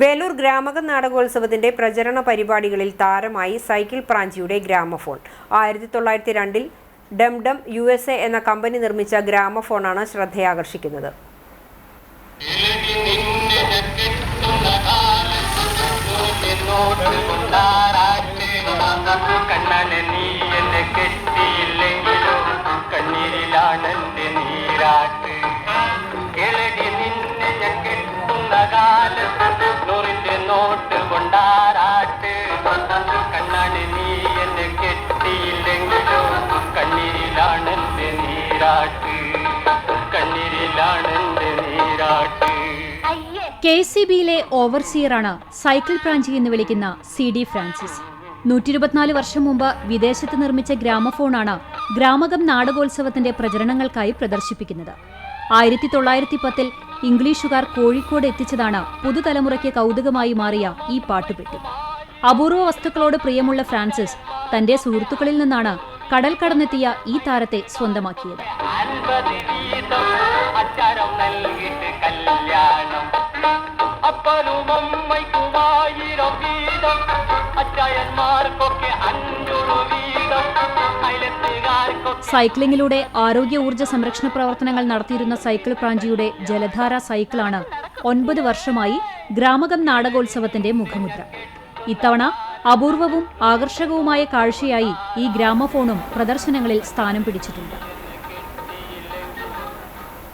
വേലൂർ ഗ്രാമക നാടകോത്സവത്തിന്റെ പ്രചരണ പരിപാടികളിൽ താരമായി സൈക്കിൾ പ്രാഞ്ചിയുടെ ഗ്രാമഫോൺ. ആയിരത്തി തൊള്ളായിരത്തി രണ്ടിൽ ഡംഡം യു എസ് എ എന്ന കമ്പനി നിർമ്മിച്ച ഗ്രാമഫോണാണ് ശ്രദ്ധയാകർഷിക്കുന്നത്. കണ്ണനെ നീരാട്ട് കണ്ണീരിലാണെന്റെ നീരാട്ട്. കെ സി ബിയിലെ ഓവർസിയറാണ് സൈക്കിൾ പ്രാഞ്ചി എന്ന് വിളിക്കുന്ന സി ഡി ഫ്രാൻസിസ്. നൂറ്റി ഇരുപത്തിനാല് വർഷം മുമ്പ് വിദേശത്ത് നിർമ്മിച്ച ഗ്രാമഫോണാണ് ഗ്രാമകം നാടകോത്സവത്തിന്റെ പ്രചരണങ്ങൾക്കായി പ്രദർശിപ്പിക്കുന്നത്. ആയിരത്തി തൊള്ളായിരത്തി പത്തിൽ ഇംഗ്ലീഷുകാർ കോഴിക്കോട് എത്തിച്ചതാണ് പുതുതലമുറയ്ക്ക് കൗതുകമായി മാറിയ ഈ പാട്ടുപെട്ടി. അപൂർവ വസ്തുക്കളോട് പ്രിയമുള്ള ഫ്രാൻസിസ് തന്റെ സുഹൃത്തുക്കളിൽ നിന്നാണ് കടൽ കടന്നെത്തിയ ഈ താരത്തെ സ്വന്തമാക്കിയത്. സൈക്ലിങ്ങിലൂടെ ആരോഗ്യ ഊർജ സംരക്ഷണ പ്രവർത്തനങ്ങൾ നടത്തിയിരുന്ന സൈക്കിൾ പ്രാഞ്ചിയുടെ ജലധാര സൈക്കിളാണ് ഒൻപത് വർഷമായി ഗ്രാമകം നാടകോത്സവത്തിന്റെ മുഖമുദ്ര. ഇത്തവണ അപൂർവവും ആകർഷകവുമായ കാഴ്ചയായി ഈ ഗ്രാമഫോണും പ്രദർശനങ്ങളിൽ സ്ഥാനം പിടിച്ചിട്ടുണ്ട്.